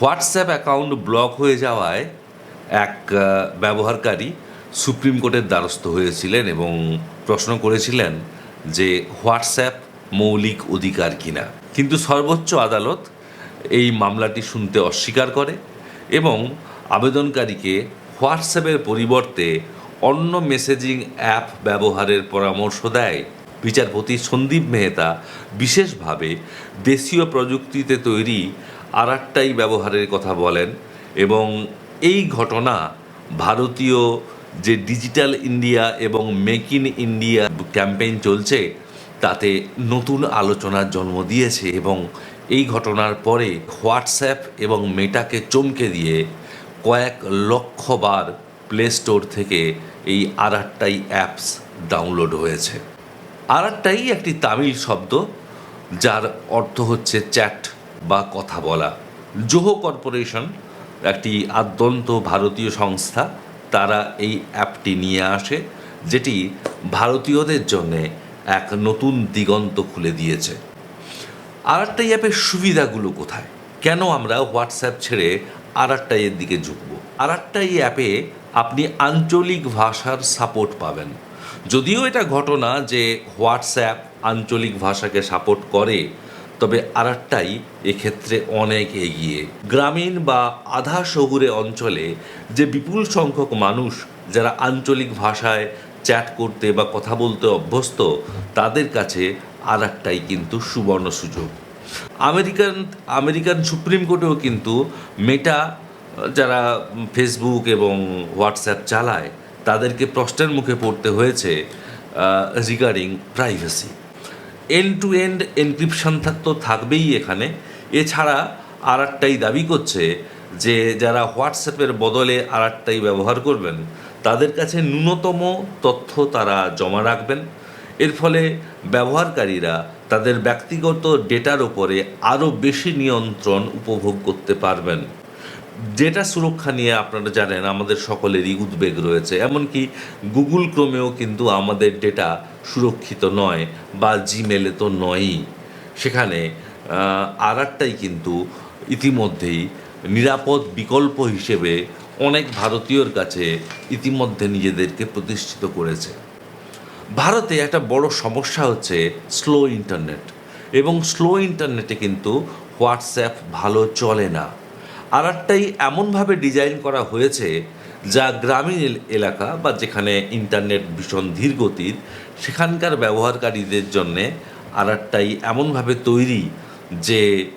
WhatsApp account block হয়ে যাওয়ায় এক ব্যবহারকারী সুপ্রিম কোর্টের দ্বারস্থ হয়েছিলেন এবং প্রশ্ন করেছিলেন যে হোয়াটসঅ্যাপ মৌলিক অধিকার কিনা। কিন্তু সর্বোচ্চ আদালত এই মামলাটি শুনতে অস্বীকার করে এবং আবেদনকারীকে হোয়াটসঅ্যাপের পরিবর্তে অন্য মেসেজিং অ্যাপ ব্যবহারের পরামর্শ দেয়। বিচারপতি সন্দীপ মেহতা বিশেষভাবে দেশীয় প্রযুক্তিতে তৈরি আরাট্টাই ব্যবহারের কথা বলেন এবং এই ঘটনা ভারতীয় যে ডিজিটাল ইন্ডিয়া এবং মেক ইন ইন্ডিয়া ক্যাম্পেইন চলছে, তাতে নতুন আলোচনার জন্ম দিয়েছে এবং এই ঘটনার পরে হোয়াটসঅ্যাপ এবং মেটাকে চমকে দিয়ে কয়েক লক্ষ বার প্লে স্টোর থেকে এই আরাট্টাই অ্যাপস ডাউনলোড হয়েছে। আরাট্টাই একটি তামিল শব্দ, যার অর্থ হচ্ছে চ্যাট। বা কথা বলা। জোহো কর্পোরেশন, একটি আদ্যন্ত ভারতীয় সংস্থা, তারা এই অ্যাপটি নিয়ে আসে, যেটি ভারতীয়দের জন্যে এক নতুন দিগন্ত খুলে দিয়েছে। আর একটা অ্যাপের সুবিধাগুলো কোথায়? কেন আমরা হোয়াটসঅ্যাপ ছেড়ে আর একটা এর দিকে ঝুঁকবো? আর একটা এই অ্যাপে আপনি আঞ্চলিক ভাষার সাপোর্ট পাবেন। যদিও এটা ঘটনা যে হোয়াটসঅ্যাপ আঞ্চলিক ভাষাকে সাপোর্ট করে তবে আরেকটাই এক্ষেত্রে অনেক এগিয়ে। গ্রামীণ বা আধা শহুরে অঞ্চলে যে বিপুল সংখ্যক মানুষ যারা আঞ্চলিক ভাষায় চ্যাট করতে বা কথা বলতে অভ্যস্ত, তাদের কাছে আর একটাই কিন্তু সুবর্ণ সুযোগ। আমেরিকান আমেরিকান সুপ্রিম কোর্টেও কিন্তু মেটা, যারা ফেসবুক এবং হোয়াটসঅ্যাপ চালায়, তাদেরকে প্রশ্নের মুখে পড়তে হয়েছে regarding privacy end to end encryption তো থাকবেই এখানে। এছাড়া আর একটাই দাবি করছে যে যারা হোয়াটসঅ্যাপের বদলে আর একটাই ব্যবহার করবেন, তাদের কাছে ন্যূনতম তথ্য তারা জমা রাখবেন। এর ফলে ব্যবহারকারীরা তাদের ব্যক্তিগত ডেটার ওপরে আরও বেশি নিয়ন্ত্রণ উপভোগ করতে পারবেন। ডেটা সুরক্ষা নিয়ে আপনারা জানেন, আমাদের সকলেরই উদ্বেগ রয়েছে। এমনকি গুগল ক্রোমেও কিন্তু আমাদের ডেটা সুরক্ষিত নয় বা জিমেলে তো নয়ই। সেখানে আর একটাই কিন্তু ইতিমধ্যেই নিরাপদ বিকল্প হিসেবে অনেক ভারতীয়র কাছে ইতিমধ্যে নিজেদেরকে প্রতিষ্ঠিত করেছে। ভারতে একটা বড় সমস্যা হচ্ছে স্লো ইন্টারনেট। এবং স্লো ইন্টারনেটে কিন্তু হোয়াটসঅ্যাপ ভালো চলে না। আর একটাই এমনভাবে ডিজাইন করা হয়েছে যা গ্রামীণ এল- এলাকা বা যেখানে ইন্টারনেট ভীষণ ধীর গতির সেখানকার ব্যবহারকারীদের জন্যে আর একটাই এমনভাবে তৈরি যে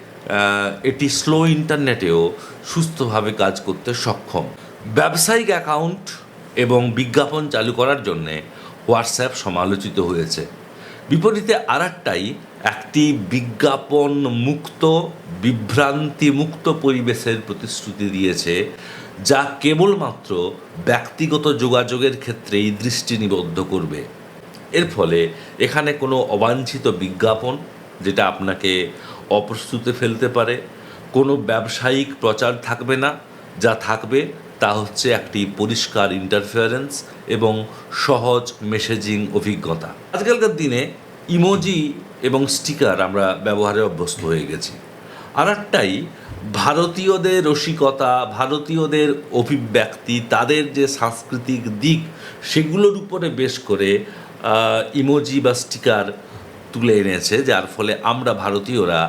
এটি স্লো ইন্টারনেটেও সুস্থভাবে কাজ করতে সক্ষম। ব্যবসায়িক অ্যাকাউন্ট এবং বিজ্ঞাপন চালু করার জন্যে হোয়াটসঅ্যাপ সমালোচিত হয়েছে। বিপরীতে আর একটাই একটি বিজ্ঞাপন মুক্ত, বিভ্রান্তি মুক্ত পরিবেশের প্রতিশ্রুতি দিয়েছে, যা কেবলমাত্র ব্যক্তিগত যোগাযোগের ক্ষেত্রেই দৃষ্টি নিবদ্ধ করবে। এর ফলে এখানে কোনো অবাঞ্ছিত বিজ্ঞাপন, যেটা আপনাকে অপ্রস্তুতে ফেলতে পারে, কোনো ব্যবসায়িক প্রচার থাকবে না, যা থাকবে তা হচ্ছে একটি পরিষ্কার ইন্টারফিয়ারেন্স এবং সহজ মেসেজিং অভিজ্ঞতা। আজকালকার দিনে ইমোজি এবং স্টিকার আমরা ব্যবহারে অভ্যস্ত হয়ে গেছি। আর একটাই, ভারতীয়দের রসিকতা, ভারতীয়দের অভিব্যক্তি, তাদের যে সাংস্কৃতিক দিক, সেগুলোর উপরে বেশ করে ইমোজি বা স্টিকার তুলে এনেছে, যার ফলে আমরা ভারতীয়রা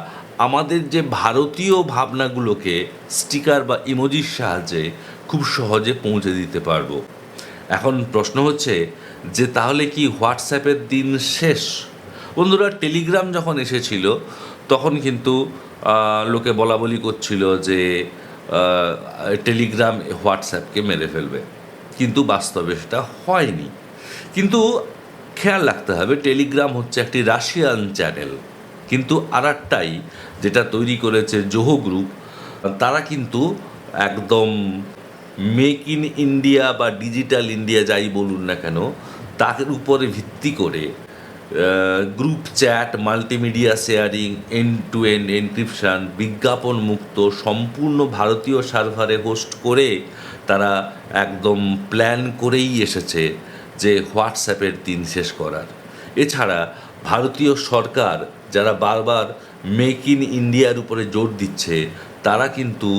আমাদের যে ভারতীয় ভাবনাগুলোকে স্টিকার বা ইমোজির সাহায্যে খুব সহজে পৌঁছে দিতে পারব। এখন প্রশ্ন হচ্ছে যে তাহলে কি হোয়াটসঅ্যাপের দিন শেষ? বন্ধুরা, টেলিগ্রাম যখন এসেছিল, তখন কিন্তু লোকে বলা বলি করছিল যে টেলিগ্রাম হোয়াটসঅ্যাপকে মেরে ফেলবে। কিন্তু বাস্তবে সেটা হয়নি। কিন্তু খেয়াল রাখতে হবে, টেলিগ্রাম হচ্ছে একটি রাশিয়ান চ্যানেল। কিন্তু আর যেটা তৈরি করেছে জোহো গ্রুপ, তারা কিন্তু একদম মেক ইন ইন্ডিয়া বা ডিজিটাল ইন্ডিয়া যাই বলুন না কেন, তার উপরে ভিত্তি করে group chat, multimedia sharing end to end encryption বিজ্ঞাপন মুক্ত সম্পূর্ণ ভারতীয় সার্ভারে হোস্ট করে তারা একদম প্ল্যান করেই এসেছে যে হোয়াটসঅ্যাপের দিন শেষ করার। এছাড়া ভারতীয় সরকার যারা বারবার মেক ইন ইন্ডিয়ার উপরে জোর দিচ্ছে, তারা কিন্তু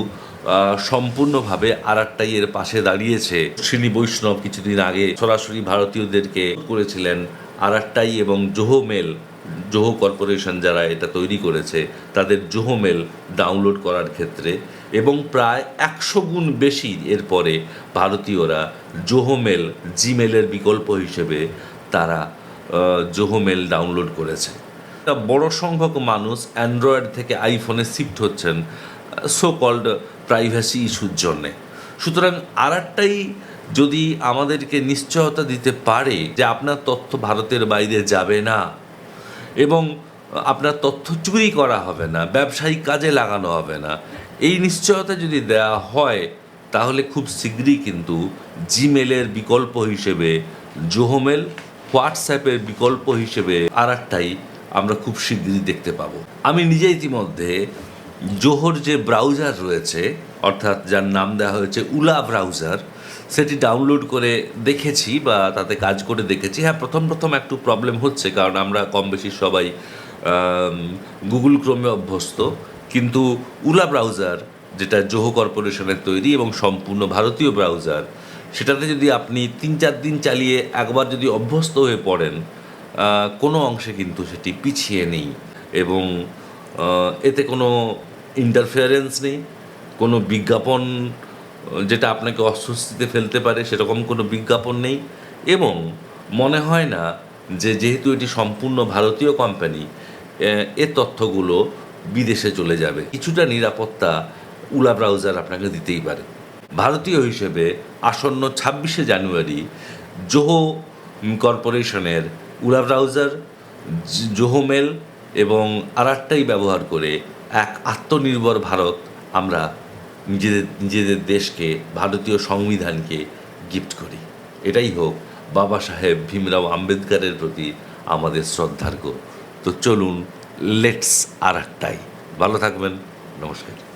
সম্পূর্ণভাবে আরাট্টাই এর পাশে দাঁড়িয়েছে। শ্রীনি বৈষ্ণব কিছুদিন আগে সরাসরি ভারতীয়দেরকে করেছিলেন আরাট্টাই এবং জোহমেল, জোহো কর্পোরেশন যারা এটা তৈরি করেছে, তাদের জোহমেল ডাউনলোড করার ক্ষেত্রে এবং প্রায় একশো গুণ বেশি এরপরে ভারতীয়রা জোহমেল জিমেলের বিকল্প হিসেবে তারা জোহমেল ডাউনলোড করেছে। বড় সংখ্যক মানুষ অ্যান্ড্রয়েড থেকে আইফোনে শিফট হচ্ছেন সো কল্ড প্রাইভেসি ইস্যুর জন্যে। সুতরাং আরেকটাই যদি আমাদেরকে নিশ্চয়তা দিতে পারে যে আপনার তথ্য ভারতের বাইরে যাবে না এবং আপনার তথ্য চুরি করা হবে না ব্যবসায়িক কাজে লাগানো হবে না, এই নিশ্চয়তা যদি দেওয়া হয়, তাহলে খুব শীঘ্রই কিন্তু জিমেলের বিকল্প হিসেবে, জোহমেল, হোয়াটসঅ্যাপের বিকল্প হিসেবে আর আমরা খুব শীঘ্রই দেখতে পাবো। আমি নিজে ইতিমধ্যে জোহর যে ব্রাউজার রয়েছে, অর্থাৎ যার নাম দেওয়া হয়েছে উলা ব্রাউজার, সেটি ডাউনলোড করে দেখেছি বা তাতে কাজ করে দেখেছি। হ্যাঁ প্রথম প্রথম একটু প্রবলেম হচ্ছে, কারণ আমরা কম বেশি সবাই গুগল ক্রোমে অভ্যস্ত। কিন্তু উলা ব্রাউজার, যেটা জোহো কর্পোরেশনের তৈরি এবং সম্পূর্ণ ভারতীয় ব্রাউজার, সেটাতে যদি আপনি তিন চার দিন চালিয়ে একবার যদি অভ্যস্ত হয়ে পড়েন কোনো অংশে কিন্তু সেটি পিছিয়ে নেই। এবং এতে কোনো ইন্টারফিয়ারেন্স নেই, কোনো বিজ্ঞাপন যেটা আপনাকে অস্বস্তিতে ফেলতে পারে, সেরকম কোনো বিজ্ঞাপন নেই। এবং মনে হয় না যে যেহেতু এটি সম্পূর্ণ ভারতীয় কোম্পানি এর তথ্যগুলো বিদেশে চলে যাবে। কিছুটা নিরাপত্তা উলা ব্রাউজার আপনাকে দিতেই পারে। ভারতীয় হিসেবে আসন্ন ছাব্বিশে জানুয়ারি জোহো কর্পোরেশনের উলা ব্রাউজার জ- জোহোমেল এবং আরাট্টাই ব্যবহার করে এক আত্মনির্ভর ভারত আমরা নিজেদের নিজেদের দেশকে, ভারতীয় সংবিধানকে গিফট করি। এটাই হোক, বাবা সাহেব ভীমরাও আম্বেদকারের প্রতি আমাদের শ্রদ্ধার্ঘ। তো চলুন লেটস আরাট্টাই ভালো থাকবেন, নমস্কার।